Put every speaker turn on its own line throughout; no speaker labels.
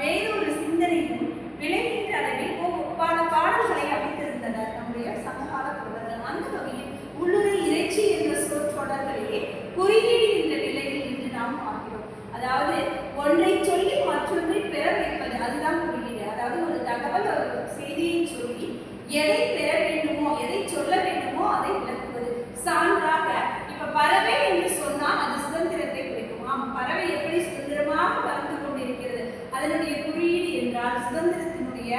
வேறொரு சிந்தனையும் விளைகின்ற அளவில் பல பாடல்களை அமைத்திருந்தனர் நம்முடைய சமகால தொடர்கள் அந்த வகையில் உள்ளுரை இறைச்சி என்ற சொல் தொடர்களையே குறியீடு என்ற நிலையில் இன்று நாம் பார்க்கிறோம். அதாவது ஒன்றை சொல்லி மற்றொன்றை பெற வைப்பது அதுதான் குறியீடு. அதாவது ஒரு தகவல் செய்தியை சொல்லி எதை சுதந்திரத்தினுடைய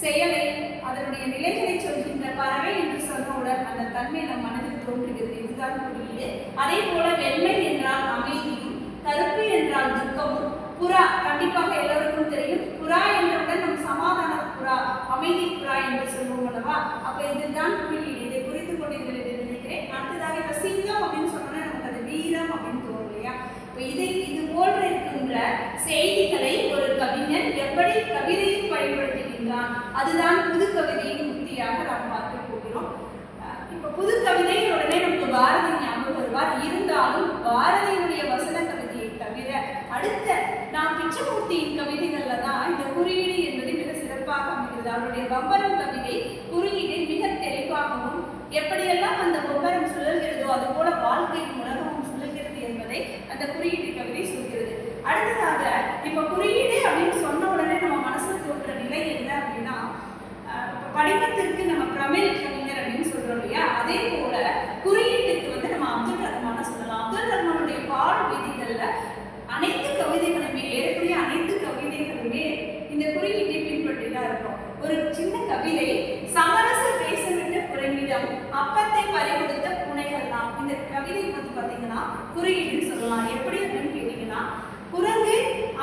செயலை அதனுடைய நிலைகளை சொல்கின்ற பறவை என்று சொன்னவுடன் அந்த தன்மை நம் மனதில் தோன்றுகிறது. இதுதான் குறியீடு. அதே போல வெண்மை என்றால் அமைதியும் கருப்பு என்றால் துக்கமும். புறா கண்டிப்பாக எல்லோருக்கும் தெரியும். புறா என்றவுடன் நம் சமாதான புறா அமைதி புறா என்று சொல்லுவோம் அல்லவா? அப்ப இதுதான் குறியீடு. இதை புரிந்து கொண்டீர்கள் என்று நினைக்கிறேன். அடுத்ததாக இப்ப சிங்கம் அப்படின்னு சொன்னோம்னா நமக்கு அது வீரம் அப்படின்னு தோணும் இல்லையா? இப்ப இதை இது போன்ற இருக்கின்ற செய்தி கவிதையும் பயன்படுத்துகின்றான். அதுதான் புது கவிதையின் உத்தியாக நாம் பார்க்க போகிறோம். அஹ் இப்ப புது கவிதை உடனே நமக்கு பாரதி ஞாபகம் வருவார். இருந்தாலும் பாரதியினுடைய வசன கவிதையை தவிர அடுத்த நாம் பிச்சமூர்த்தியின் கவிதைகள்ல தான் இந்த குறியீடு என்பது மிக சிறப்பாக அமைகிறது. அவருடைய பம்பரம் கவிதை குறியீடு மிக தெளிவாகவும் எப்படியெல்லாம் அந்த பம்பரம் சுழல்கிறதோ அது போல வாழ்க்கையின் உலகமும் சுழல்கிறது என்பதை அந்த குறியீட்டு கவிதை சொல்கிறது. அடுத்ததாக இப்ப குறியீடு அப்படின்னு சொன்ன உடனே நம்ம மனசுல தோன்ற நிலை என்ன அப்படின்னா அஹ் இப்ப படிப்பத்திற்கு நம்ம பிரமிழ் கவிஞர் அப்படின்னு சொல்றோம் இல்லையா அதே போல குறியீட்டுக்கு வந்து நம்ம அப்துல் ரஹ்மான சொல்லலாம் அப்துல் ரஹ்மானுடைய பால் விதிகள்ல அனைத்து கவிதைகளுமே ஏறக்குறைய அனைத்து கவிதைகளுமே இந்த குறியீட்டை பின்பற்றி தான் இருக்கும் ஒரு சின்ன கவிதை சமரச பேசவிட்ட குறைவிடம் அப்பத்தை பறிகொடுத்த பூனைகள்லாம் இந்த கவிதை வந்து பாத்தீங்கன்னா குறியீடுன்னு சொல்லலாம். எப்படி அப்படின்னு கேட்டீங்கன்னா குரங்கு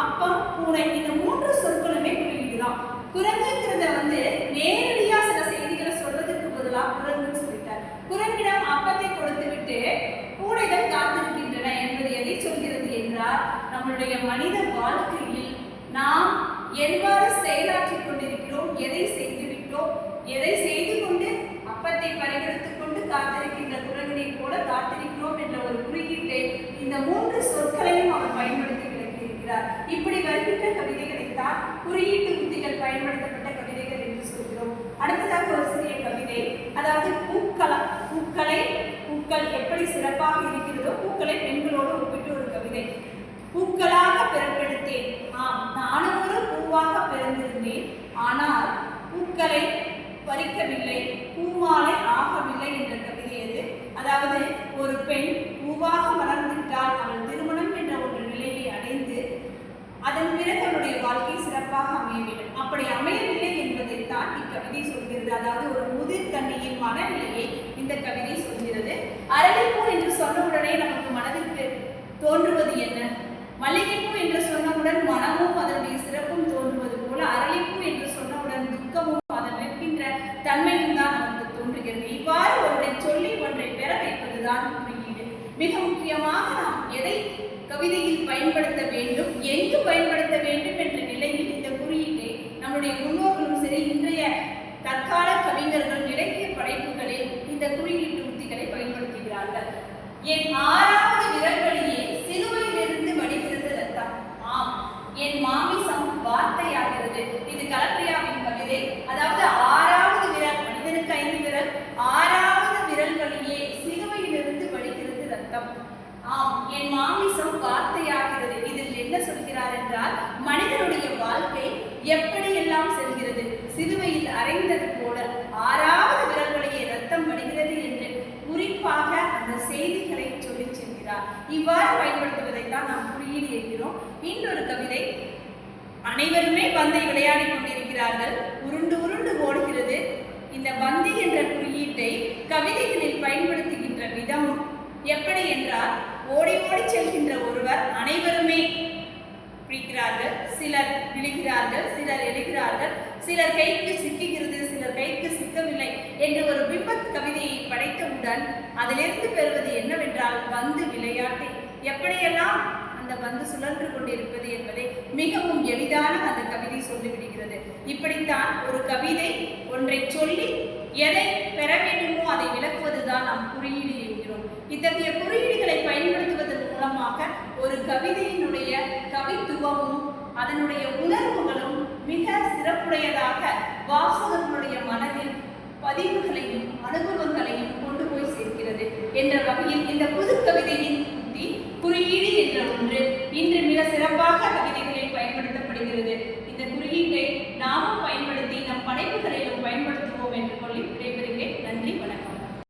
அப்பம் பூனை இந்த மூன்று சொற்களுமே குறியீடு தான் குரங்குங்கிறத வந்து நேரடியா சில செய்திகளை சொல்றதுக்கு பதிலா குரங்குன்னு சொல்லிட்டார். குரங்கிடம் அப்பத்தை கொடுத்து விட்டு பூனைகள் காத்திருக்கின்றன என்பது எதை சொல்கிறது என்றால் நம்மளுடைய மனித வாழ்க்கையில் நாம் எவ்வாறு செயலாற்றிக் கொண்டிருக்கிறோம் எதை செய்துவிட்டோம் எதை செய்து கொண்டு அப்பத்தை பறிகெடுத்துக் கொண்டு காத்திருக்கின்ற குரங்கினை போல காத்திருக்கிறோம் என்ற ஒரு குறியீட்டை இந்த மூன்று சொற்களையும் அவர் பயன்படுத்தி விளக்கியிருக்கிறார். இப்படி வருகின்ற கவிதைகளைத்தான் குறியீட்டு உத்திகள் பயன்படுத்தப்பட்ட கவிதைகள் என்று சொல்கிறோம். அடுத்ததாக ஒரு சிறிய கவிதை. அதாவது பூக்களம் பூக்களை பூக்கள் எப்படி சிறப்பாக இருக்கிறதோ பூக்களை பெண்களோடு ஒப்பிட்டு ஒரு கவிதை. பூக்களாக பிறப்பெடுத்தேன் ஆம் நானும் ஒரு பூவாக பிறந்திருந்தேன். ஆனால் பூக்களை பறிக்கவில்லை பூமாலை ஆகவில்லை என்ற கவிதை அது அதாவது ஒரு பெண் பூவாக மலர்ந்துவிட்டால் அவள் திருமணம் என்ற ஒரு நிலையை அடைந்து அதன் பிறகு அவளுடைய வாழ்க்கை சிறப்பாக அமைய வேண்டும். அப்படி அமையவில்லை என்பதைத்தான் இக்கவிதை சொல்கிறது. அதாவது ஒரு முதிர் கண்ணியின் மனநிலையை இந்த கவிதை சொல்கிறது. அரளிப்பூ என்று சொன்னவுடனே நமக்கு மனதிற்கு தோன்றுவது என்ன? மல்லிகைப்பூ என்று சொன்னவுடன் மனமும் அதனுடைய சிறப்பும் தோன்றுவது போல அரளிப்பூ என்று சொன்னவுடன் துக்கமும் அதன் நிற்கின்ற தன்மையும் தான் நமக்கு தோன்றுகிறது இவ்வாறு ஒன்றை சொல்லி ஒன்றை பெற வைப்பதுதான் குறியீடு மிக நாம் எதை கவிதையில் பயன்படுத்த வேண்டும் எங்கு பயன்படுத்த வேண்டும் என்ற நிலையில் இந்த குறியீட்டை நம்முடைய முன்னோர்களும் சரி இன்றைய தற்கால கவிஞர்கள் இலக்கிய படைப்புகளில் இந்த குறியீட்டு உத்திகளை பயன்படுத்துகிறார்கள். என் ஆறு விரல் வழியே சிலுவையிலிருந்து வடிகிறது ரத்தம் ஆம் என் மாமிசம் வார்த்தையாகிறது இது கலப்பிரியாவின் கவிதை அதாவது ஆறாவது விரல் மனிதனுக்கு ஐந்து விரல் ஆறாவது விரல் வழியே சிலுவையிலிருந்து வடிகிறது ரத்தம் ஆம் என் மாமிசம் வார்த்தையாகிறது இதில் என்ன சொல்கிறார் என்றால் மனிதனுடைய வாழ்க்கை எப்படியெல்லாம் செல்கிறது கரைந்தது போல ஆறாவது விரல்களையே ரத்தம் வடிகிறது என்று குறிப்பாக அந்த செய்திகளை சொல்லி செல்கிறார். இவ்வாறு பயன்படுத்துவதை தான் நாம் குறியீடு என்கிறோம். இன்னொரு கவிதை அனைவருமே பந்தை விளையாடி கொண்டிருக்கிறார்கள். உருண்டு உருண்டு ஓடுகிறது. இந்த பந்தி என்ற குறியீட்டை கவிதைகளில் பயன்படுத்துகின்ற விதம் எப்படி என்றால் ஓடி ஓடி செல்கின்ற ஒருவர் அனைவருமே பிடிக்கிறார்கள். சிலர் விழுகிறார்கள் சிலர் எழுகிறார்கள். சிலர் கைக்கு சிக்குகிறது சிலர் கைக்கு சிக்கவில்லை என்ற ஒரு பிம்பத் கவிதையை படைத்தவுடன் அதிலிருந்து பெறுவது என்னவென்றால் பந்து விளையாட்டு. எப்படியெல்லாம் அந்த பந்து சுழன்று கொண்டிருப்பது என்பதை மிகவும் எளிதான அந்த கவிதை சொல்லிவிடுகிறது. இப்படித்தான் ஒரு கவிதை ஒன்றை சொல்லி எதை பெற வேண்டுமோ அதை விளக்குவதுதான் நாம் குறியீடு என்கிறோம். இத்தகைய குறியீடுகளை பயன்படுத்துவதன் மூலமாக ஒரு கவிதையினுடைய கவித்துவமும் அதனுடைய உணர்வுகளும் மிக சிறப்புடையதாக வாசகர்களுடைய மனதில் பதிவுகளையும் அனுபவங்களையும் கொண்டு போய் சேர்க்கிறது என்ற வகையில் இந்த புது கவிதையின் உத்தி குறியீடு என்ற ஒன்று இன்று மிக சிறப்பாக கவிதைகளில் பயன்படுத்தப்படுகிறது. இந்த குறியீட்டை நாமும் பயன்படுத்தி நம் படைப்புகளையும் பயன்படுத்துவோம் என்று சொல்லி